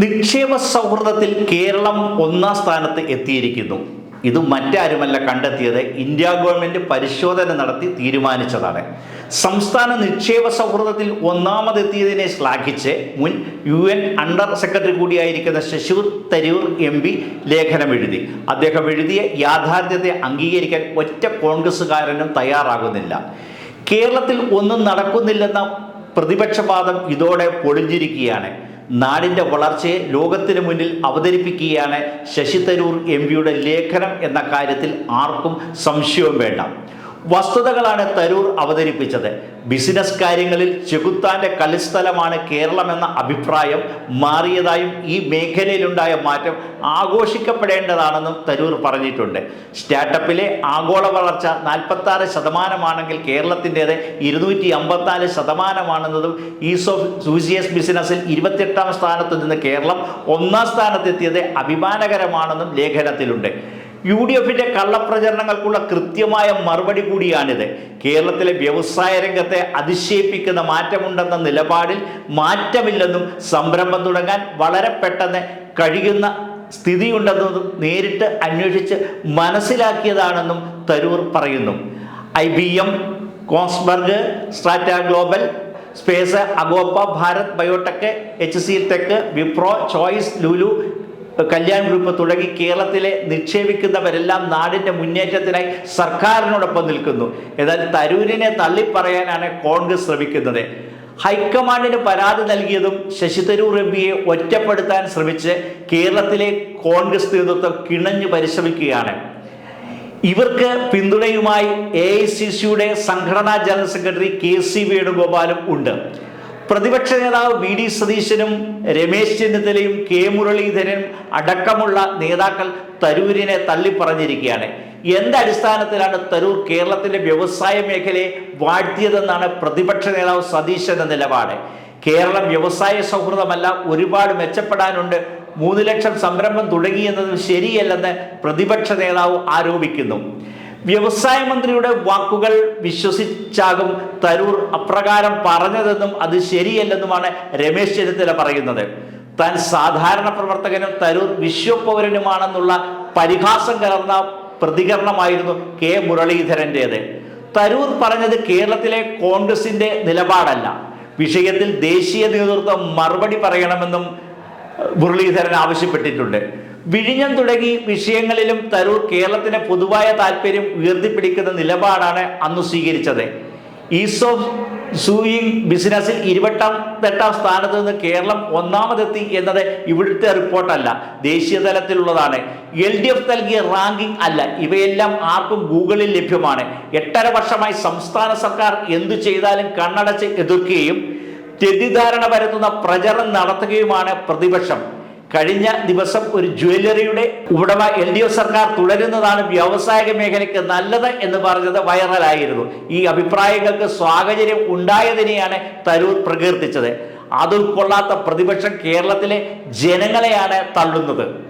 നിക്ഷേപ സൗഹൃദത്തിൽ കേരളം ഒന്നാം സ്ഥാനത്ത് എത്തിയിരിക്കുന്നു. ഇത് മറ്റാരുമല്ല കണ്ടെത്തിയത് ഇന്ത്യ ഗവൺമെന്റ് പരിശോധന നടത്തി തീരുമാനിച്ചതാണ്. സംസ്ഥാന നിക്ഷേപ സൗഹൃദത്തിൽ ഒന്നാമതെത്തിയതിനെ ശ്ലാഘിച്ച് മുൻ യു എൻ അണ്ടർ സെക്രട്ടറി കൂടിയായിരിക്കുന്ന ശശൂർ തരൂർ എം പി ലേഖനം എഴുതി അദ്ദേഹം എഴുതിയ യാഥാർത്ഥ്യത്തെ അംഗീകരിക്കാൻ ഒറ്റ കോൺഗ്രസ്സുകാരനും തയ്യാറാകുന്നില്ല. കേരളത്തിൽ ഒന്നും നടക്കുന്നില്ലെന്ന പ്രതിപക്ഷവാദം ഇതോടെ പൊളിഞ്ഞിരിക്കുകയാണ്. നാടിന്റെ വളർച്ചയെ ലോകത്തിന് മുന്നിൽ അവതരിപ്പിക്കുകയാണ് ശശി തരൂർ എം പിയുടെ ലേഖനം എന്ന കാര്യത്തിൽ ആർക്കും സംശയവും വേണ്ട. വസ്തുതകളാണ് തരൂർ അവതരിപ്പിച്ചത്. ബിസിനസ് കാര്യങ്ങളിൽ ചെകുത്താന്റെ കളിസ്ഥലമാണ് കേരളമെന്ന അഭിപ്രായം മാറിയതായും ഈ മേഖലയിലുണ്ടായ മാറ്റം ആഘോഷിക്കപ്പെടേണ്ടതാണെന്നും തരൂർ പറഞ്ഞിട്ടുണ്ട്. സ്റ്റാർട്ടപ്പിലെ ആഗോള വളർച്ച നാൽപ്പത്തി ആറ് ശതമാനമാണെങ്കിൽ കേരളത്തിന്റെത് ഇരുന്നൂറ്റി അമ്പത്തിനാല് ശതമാനമാണെന്നതും ഈസ് ഓഫ് സൂസിയസ് ബിസിനസ്സിൽ ഇരുപത്തിയെട്ടാം സ്ഥാനത്ത് നിന്ന് കേരളം ഒന്നാം സ്ഥാനത്തെത്തിയത് അഭിമാനകരമാണെന്നും ലേഖനത്തിലുണ്ട്. യു ഡി എഫിന്റെ കള്ളപ്രചരണങ്ങൾക്കുള്ള കൃത്യമായ മറുപടി കൂടിയാണിത്. കേരളത്തിലെ വ്യവസായ രംഗത്തെ അതിശയിപ്പിക്കുന്ന മാറ്റമുണ്ടെന്ന നിലപാടിൽ മാറ്റമില്ലെന്നും സംരംഭം തുടങ്ങാൻ വളരെ പെട്ടെന്ന് കഴിയുന്ന സ്ഥിതിയുണ്ടെന്നതും നേരിട്ട് അന്വേഷിച്ച് മനസ്സിലാക്കിയതാണെന്നും തരൂർ പറയുന്നു. ഐ ബി എം കോസ്ബർഗ് strata global space അഗോപ്പ Bharat biotech H C tech Wipro choice Lulu Kalyan group തുടങ്ങി കേരളത്തിലെ നിക്ഷേപിക്കുന്നവരെല്ലാം നാടിന്റെ മുന്നേറ്റത്തിനായി സർക്കാരിനോടൊപ്പം നിൽക്കുന്നു. എന്നാൽ തരൂരിനെ തള്ളിപ്പറയാനാണ് കോൺഗ്രസ് ശ്രമിക്കുന്നത്. ഹൈക്കമാൻഡിന് പരാതി നൽകിയതും ശശി തരൂർ എം പിയെ ഒറ്റപ്പെടുത്താൻ ശ്രമിച്ച് കേരളത്തിലെ കോൺഗ്രസ് നേതൃത്വം കിണഞ്ഞു പരിശ്രമിക്കുകയാണ്. ഇവർക്ക് പിന്തുണയുമായി എ ഐ സി സിയുടെ സംഘടനാ ജനറൽ സെക്രട്ടറി കെ സി വേണുഗോപാലും ഉണ്ട്. പ്രതിപക്ഷ നേതാവ് വി ഡി സതീശനും രമേശ് ചെന്നിത്തലയും കെ മുരളീധരനും അടക്കമുള്ള നേതാക്കൾ തരൂരിനെ തള്ളിപ്പറഞ്ഞിരിക്കുകയാണ്. എന്തടിസ്ഥാനത്തിലാണ് തരൂർ കേരളത്തിന്റെ വ്യവസായ മേഖലയെ വാഴ്ത്തിയതെന്നാണ് പ്രതിപക്ഷ നേതാവ് സതീശന്റെ നിലപാട്. കേരളം വ്യവസായ സൗഹൃദമല്ല ഒരുപാട് മെച്ചപ്പെടാനുണ്ട്. മൂന്ന് ലക്ഷം സംരംഭം തുടങ്ങിയെന്നതും ശരിയല്ലെന്ന് പ്രതിപക്ഷ നേതാവ് ആരോപിക്കുന്നു. വ്യവസായ മന്ത്രിയുടെ വാക്കുകൾ വിശ്വസിച്ചാകും തരൂർ അപ്രകാരം പറഞ്ഞതെന്നും അത് ശരിയല്ലെന്നുമാണ് രമേശ് ചെന്നിത്തല പറയുന്നത്. താൻ സാധാരണ പ്രവർത്തകനും തരൂർ വിശ്വപൗരനുമാണെന്നുള്ള പരിഹാസം കലർന്ന പ്രതികരണമായിരുന്നു കെ മുരളീധരന്റേത് തരൂർ പറഞ്ഞത് കേരളത്തിലെ കോൺഗ്രസിന്റെ നിലപാടല്ല. വിഷയത്തിൽ ദേശീയ നേതൃത്വം മറുപടി പറയണമെന്നും മുരളീധരൻ ആവശ്യപ്പെട്ടിട്ടുണ്ട്. വിഴിഞ്ഞം തുടങ്ങി വിഷയങ്ങളിലും തരൂർ കേരളത്തിന് പൊതുവായ താല്പര്യം ഉയർത്തിപ്പിടിക്കുന്ന നിലപാടാണ് അന്ന് സ്വീകരിച്ചത്. ഈസ് ഓഫ് സൂയിങ് ബിസിനസ്സിൽ ഇരുപത്താം എട്ടാം സ്ഥാനത്ത് നിന്ന് കേരളം ഒന്നാമതെത്തി എന്നത് ഇവിടുത്തെ റിപ്പോർട്ടല്ല ദേശീയ തലത്തിലുള്ളതാണ്. എൽ ഡി എഫ് നൽകിയ റാങ്കിംഗ് അല്ല ഇവയെല്ലാം ആർക്കും ഗൂഗിളിൽ ലഭ്യമാണ്. എട്ടര വർഷമായി സംസ്ഥാന സർക്കാർ എന്തു ചെയ്താലും കണ്ണടച്ച് എതിർക്കുകയും തെറ്റിദ്ധാരണ പരത്തുന്ന പ്രചരണം നടത്തുകയുമാണ് പ്രതിപക്ഷം. കഴിഞ്ഞ ദിവസം ഒരു ജ്വല്ലറിയുടെ ഉടമ എൽ ഡി എഫ് സർക്കാർ തുടരുന്നതാണ് വ്യാവസായിക മേഖലയ്ക്ക് നല്ലത് എന്ന് പറഞ്ഞത് വൈറലായിരുന്നു. ഈ അഭിപ്രായങ്ങൾക്ക് സ്വാഹചര്യം ഉണ്ടായതിനെയാണ് തരൂർ പ്രകീർത്തിച്ചത്. അത് ഉൾക്കൊള്ളാത്ത പ്രതിപക്ഷം കേരളത്തിലെ ജനങ്ങളെയാണ് തള്ളുന്നത്.